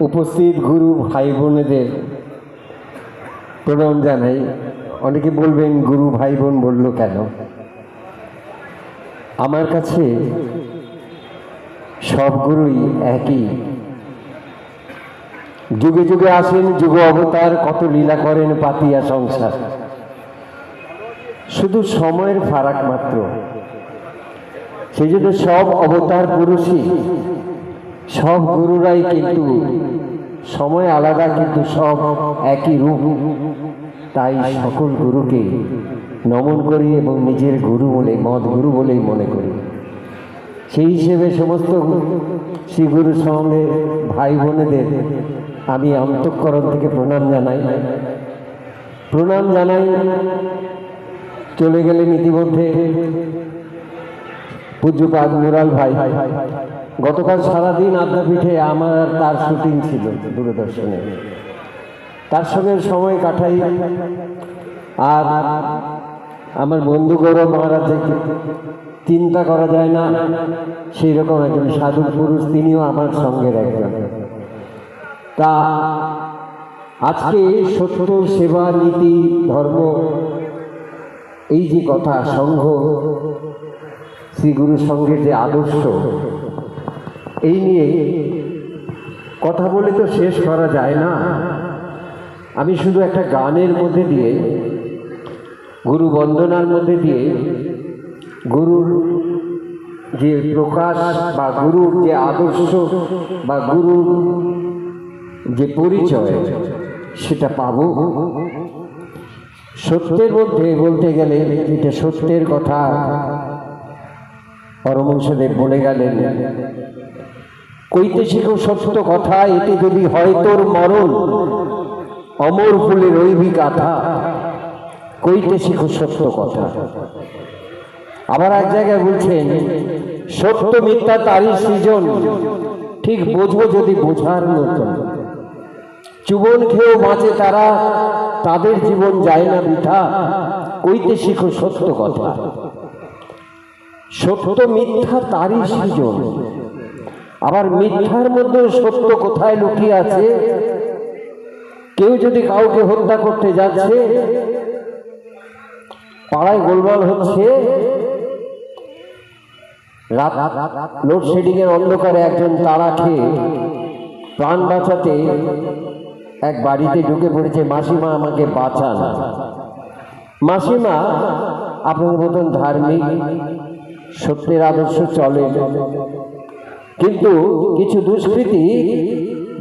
উপস্থিত গুরু ভাই বোনেদের প্রণাম জানাই। অনেকে বলবেন, গুরু ভাই বোন বলল কেন? আমার কাছে সব গুরুই একই। যুগে যুগে আসেন, যুগ অবতার, কত লীলা করেন পাতিয়া সংসার। শুধু সময়ের ফারাক মাত্র। সেই জন্য সব অবতার পুরুষই সব গুরুরাই কিন্তু সময় আলাদা, কিন্তু সব একই রূপ। তাই সকল গুরুকে নমন করি এবং নিজের গুরু বলে মদ গুরু বলেই মনে করি। সেই হিসেবে সমস্ত শ্রী গুরু সঙ্গে ভাই বোনেদের আমি অন্তঃকরণ থেকে প্রণাম জানাই। প্রণাম জানাই, চলে গেলেন ইতিমধ্যে পূজ্যপাদ মুরাল ভাই। গতকাল সারাদিন আদ্যাপীঠে আমার তার শুটিং ছিল দূরদর্শনে। তার সঙ্গে সময় কাটাই আর আমার বন্ধু গৌরব মহারাজ চিন্তা করা যায় না, সেই রকম একজন সাধু পুরুষ তিনিও আমার সঙ্গের একজন। তা আজকে সত্য, সেবা, নীতি, ধর্ম, এই যে কথা, সংঘ শ্রী গুরু যে আদর্শ এই নিয়ে কথা বলে তো শেষ করা যায় না। আমি শুধু একটা গানের মধ্যে দিয়ে, গুরু বন্দনার মধ্যে দিয়ে, গুরুর যে প্রকাশ বা গুরুর যে আদর্শ বা গুরুর যে পরিচয়, সেটা পাবো। সত্যের মধ্যে বলতে গেলে এটা সত্যের কথা। পরমংসদেব বলে গেলেন, কইতে শিখো সত্য কথা, এতে যদি হয় তোর মরণ, অমর ফুলের রৈবি গাথা। কইতে শিখো সত্য কথা। আবার এক জায়গায় বলছেন, সত্য মিথ্যা তারই সৃজন, ঠিক বোঝো যদি বোঝার মতো চুবন খেয়েও বাঁচে তারা, তাদের জীবন যায় না বৃথা। কইতে শিখো সত্য কথা। সত্য মিথ্যা তারই সৃজন। আবার মিথ্যার মধ্যে সত্য কোথায় লুকিয়ে আছে? কেউ যদি কাউকে হত্যা করতে যাচ্ছে, পাড়ায় গোলমাল হচ্ছে লোডশেডিং এর অন্ধকারে একজন তারা খেয়ে প্রাণ বাঁচাতে এক বাড়িতে ঢুকে পড়েছে, মাসিমা, আমাকে বাঁচান। মাসিমা আপনাদের মতন ধার্মিক সত্যের আদর্শ চলে। কিন্তু কিছু দুষ্কৃতী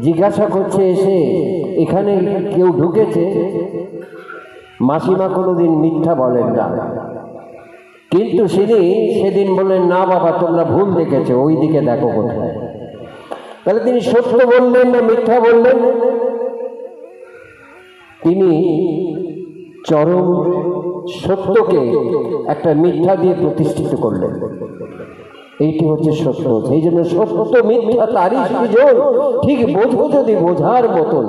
জিজ্ঞাসা করছে এসে, এখানে কেউ ঢুকেছে? মাসিমা কোনোদিন মিথ্যা বলেন না। কিন্তু তিনি সেদিন বললেন, না বাবা, তোমরা ভুল দেখেছ ওই দিকে দেখো কোথায়। তাহলে তিনি সত্য বললেন না মিথ্যা বললেন? তিনি চরম সত্যকে একটা মিথ্যা দিয়ে প্রতিষ্ঠিত করলেন। এইটি হচ্ছে সত্য। সেই জন্য সত্য, মিথ্যা, তারই সুযোগ ঠিক বোঝো যদি বোঝার মতন।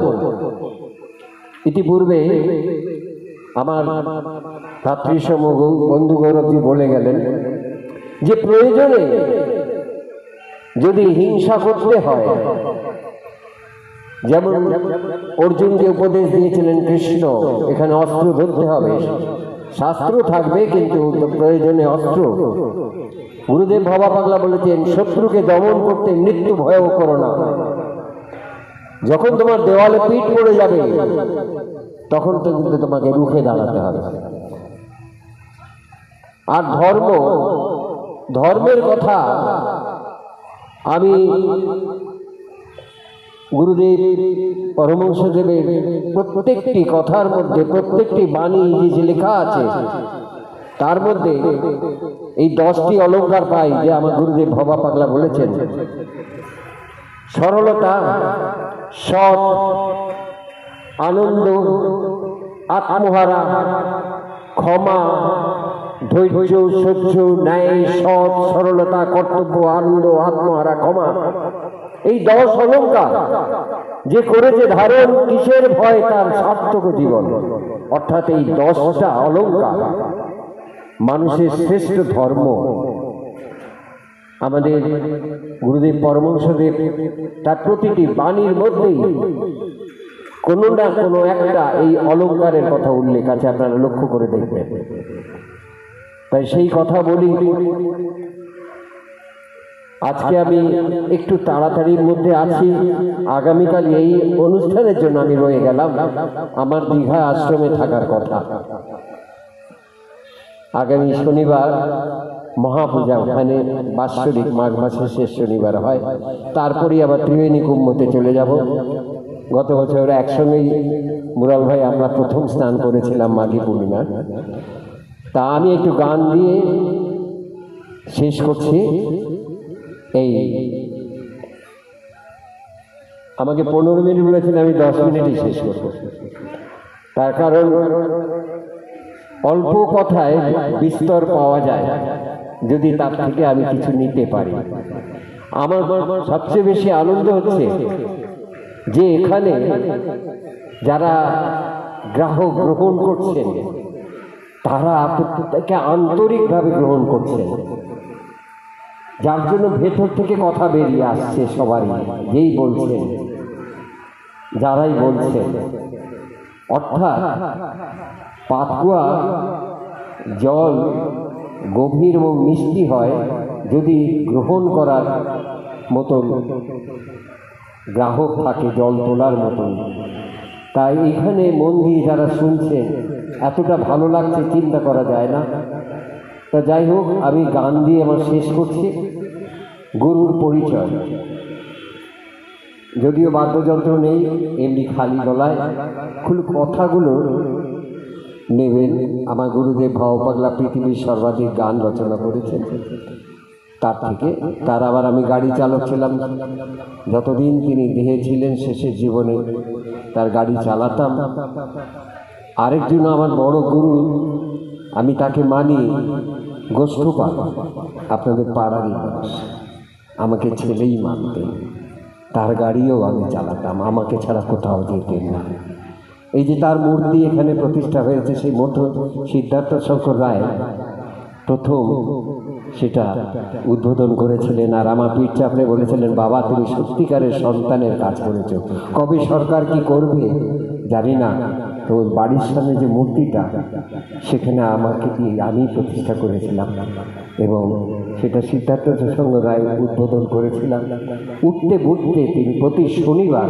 ইতিপূর্বে আমার ভাতৃসম বন্ধু গৌরবজি বলে গেলেন যে, প্রয়োজনে যদি হিংসা করতে হয়, যেমন অর্জুনকে উপদেশ দিয়েছিলেন কৃষ্ণ, এখানে অস্ত্র ধরতে হবে। শাস্ত্র থাকবে কিন্তু প্রয়োজনে অস্ত্র। গুরুদেব ভবা পাগলা বলেছেন, শত্রুকে দমন করতে মৃত্যু ভয়ও করো না। যখন তোমার দেওয়ালে পিঠ পড়ে যাবে, তখন তো কিন্তু তোমাকে রুখে দাঁড়াতে হবে। আর ধর্ম, ধর্মের কথা আমি গুরুদেব পরমংসদেবের প্রত্যেকটি কথার মধ্যে, প্রত্যেকটি বাণী যে লেখা আছে, তার মধ্যে এই দশটি অলঙ্কার পাই যে আমার গুরুদেব ভবা পাগলা বলেছেন। সরলতা, সৎ, আনন্দ, আত্মহারা, ক্ষমা, ধৈর্য, সহ্য, ন্যায়, সৎ, সরলতা, কর্তব্য, আনন্দ, আত্মহারা, ক্ষমা। এই দশ অলঙ্কার যে করেছে ধারণ কিসের ভয় তার সার্থক জীবন? অর্থাৎ এই দশটা অলঙ্কার মানুষের শ্রেষ্ঠ ধর্ম। আমাদের গুরুদেব পরমংসদেব তার প্রতিটি বাণীর মধ্যেই কোনো না কোনো একটা এই অলঙ্কারের কথা উল্লেখ আছে, আপনারা লক্ষ্য করে দেখবেন। তাই সেই কথা বলি আজকে আমি একটু তাড়াতাড়ির মধ্যে আছি। আগামীকাল এই অনুষ্ঠানের জন্য আমি রয়ে গেলাম। আমার দীঘা আশ্রমে থাকার কথা। আগামী শনিবার মহাপূজা, ওখানে বাৎসরিক মাঘ মাসের শেষ শনিবার হয়। তারপরেই আবার ত্রিবেণী কুম্ভতে চলে যাব। গত বছর একসঙ্গেই মুরাল ভাই, আমরা প্রথম স্নান করেছিলাম মাঘী পূর্ণিমা তা আমি একটু গান দিয়ে শেষ করছি। এই আমাকে পনেরো মিনিট বলেছেন, আমি দশ মিনিটই শেষ করব। তার কারণ, অল্প কথায় বিস্তর পাওয়া যায়, যদি তার থেকে আমি কিছু নিতে পারি। আমার সবচেয়ে বেশি আনন্দ হচ্ছে যে এখানে যারা গ্রাহক গ্রহণ করছেন, তারা প্রত্যেককে আন্তরিকভাবে গ্রহণ করছেন। যার জন্য ভেতর থেকে কথা বেরিয়ে আসছে সবারই যেই বলছেন যারাই বলছেন অর্থাৎ পাতুয়া জল গভীর এবং মিষ্টি হয় যদি গ্রহণ করার মতন গ্রাহক থাকে জল তোলার মতন। তাই এখানে মন দিয়ে যারা শুনছেন, এতটা ভালো লাগছে, চিন্তা করা যায় না। তা যাই হোক, আমি গান দিয়ে আমার শেষ করছি। গুরুর পরিচয়। যদিও বাদ্যযন্ত্র নেই, এমনি খালি গলায় খুব কথাগুলো নেবেন। আমার গুরুদেব ভাও পাগলা পৃথিবীর সর্বাধিক গান রচনা করেছেন। তার থেকে, তার আবার আমি গাড়ি চালক ছিলাম। যতদিন তিনি দেহে ছিলেন, শেষের জীবনে তার গাড়ি চালাতাম। আরেকজন আমার বড় গুরু আমি তাকে মানি গোষ্ঠপা আপনাদের পাড়ারই মানুষ আমাকে ছেলেই মানতেন তার গাড়িও আমি চালাতাম, আমাকে ছাড়া কোথাও যেতেন না এই যে তার মূর্তি এখানে প্রতিষ্ঠা হয়েছে, সেই মধ্য সিদ্ধার্থ শঙ্কর রায় প্রথম সেটা উদ্বোধন করেছিলেন। আর আমার পিঠ চাপড়ে বলেছিলেন, বাবা, তুমি সত্যিকারের সন্তানের কাজ করেছ। কবে সরকার কি করবে জানি না। তো বাড়ির সামনে যে মূর্তিটা, সেখানে আমাকে দিয়ে আমি প্রতিষ্ঠা করেছিলাম এবং সেটা সিদ্ধার্থ সঙ্গ রায় উদ্বোধন করেছিলাম। উঠতে বুঝতে তিনি প্রতি শনিবার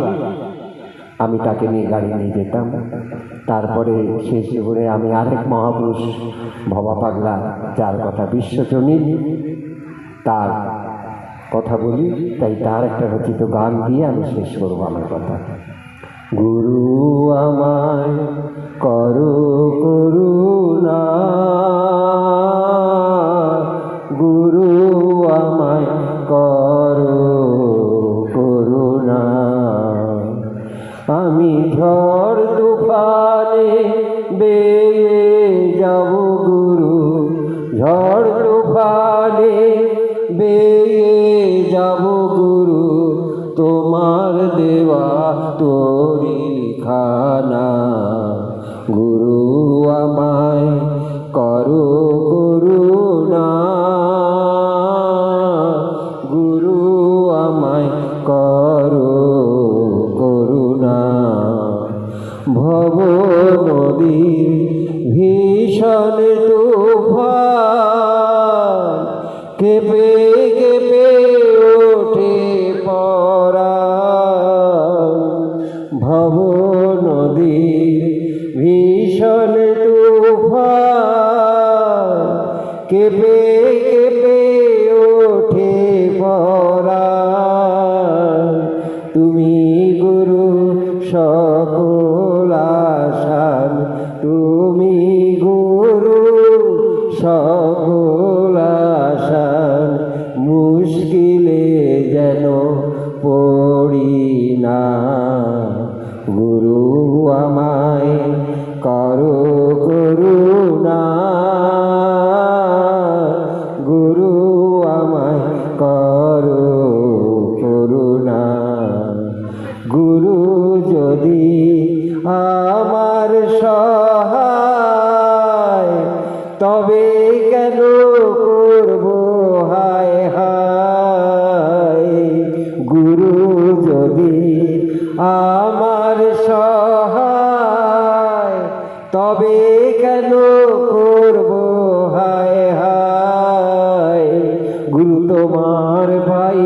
আমি তাকে নিয়ে গাড়ি নিয়ে যেতাম। তারপরে সেই জীবনে আমি আরেক মহাপুরুষ, ভবা পাগলা, যার কথা বিশ্বজনীন তার কথা বলি, তাই তার একটা রচিত গান দিয়ে আমি শেষ করব আমার কথা। গুরু আমায় দেওয়া তবে কেন করব? হায় হায়। গুরু যদি আমার সহায়, তবে কেন করব? হায় হায়। গুরু তোমার ভাই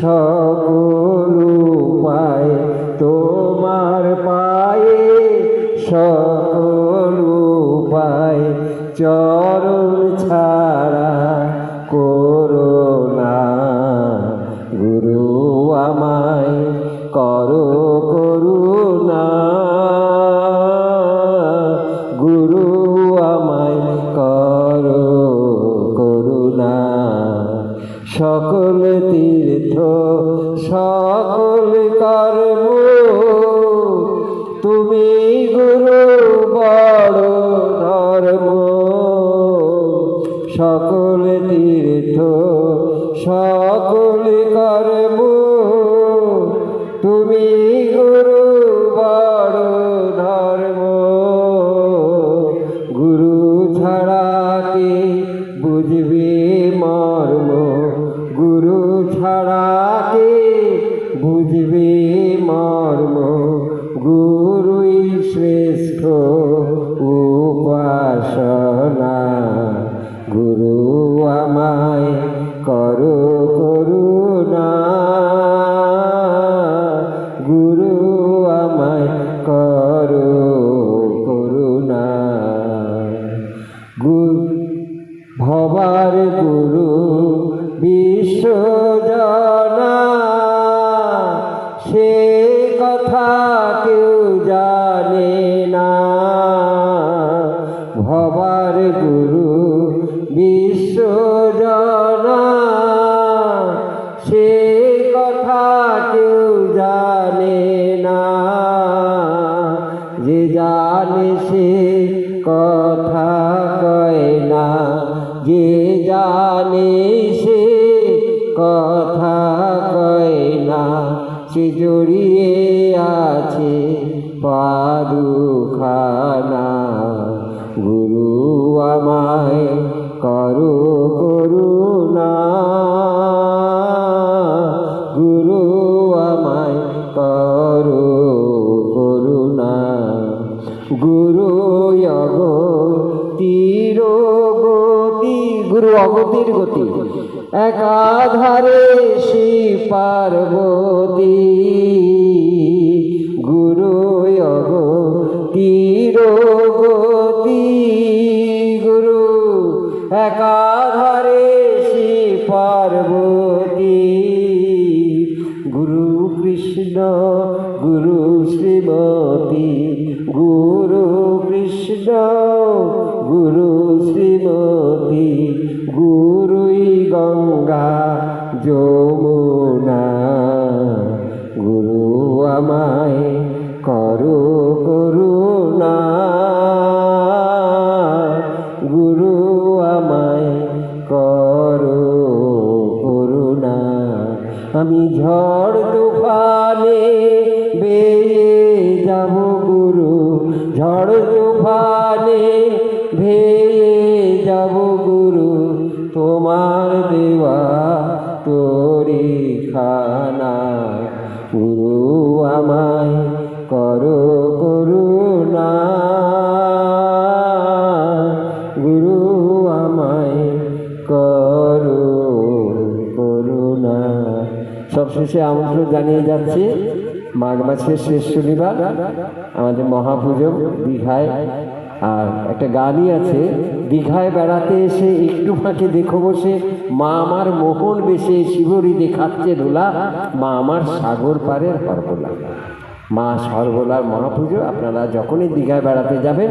সকল পায় তোমার পায়ে সব কর্ম তুমি গুরু বড় ধর্ম। সকল তীর্থ, সকল কর্ম। তুমি গুরু বড় ধর্ম। গুরু ছাড়া কে বুঝবে মর্ম? গুরু ছাড়া কে ভবার গুরু বিশ্বজনা সে কথা কেউ জানে না। ভবার গুরু বিশ্বজনা সে কথা কেউ জানে না। যে জানে সে কথা সে কথা কয় না, সে জড়িয়ে আছে পাদুখানা। গুরু আমায় করো করুণা। গুরু আমায় করো করুণা। গুরু অগ অগতির গতি। একাধারে শ্রী পার্বতী গুরু অগ তীর গতি। গুরু, একাধারে শ্রী পার্বতী, গুরু কৃষ্ণ, গুরু শ্রীমতী, গুরু কৃষ্ণ, গুরু শ্রীমতী। যমুনা, গুরু আমায় করো করুণা। গুরু আমায় করো করুণা। আমি ঝড় তুফানে বেয়ে যাব গুরু, ঝড় তুফানে ভেয়ে যাব গুরু, তোমার দেওয়া তোরি গুরু আমায় করো করুণা। গুরু আমায় করো করুণা। সবশেষে আমন্ত্রণ জানিয়ে যাচ্ছে, মাঘ মাসের শেষ শনিবার, আমাদের মহাপুজো দীঘায় আর একটা গানই আছে দীঘায় বেড়াতে এসে একটু ফাঁকে দেখো বসে। মা আমার মোহন বেশে শিবরি দেখাচ্ছে দোলা। মা আমার সাগর পারের হরবোলা মা সর্বলার মহাপুজো, আপনারা যখনই দীঘায় বেড়াতে যাবেন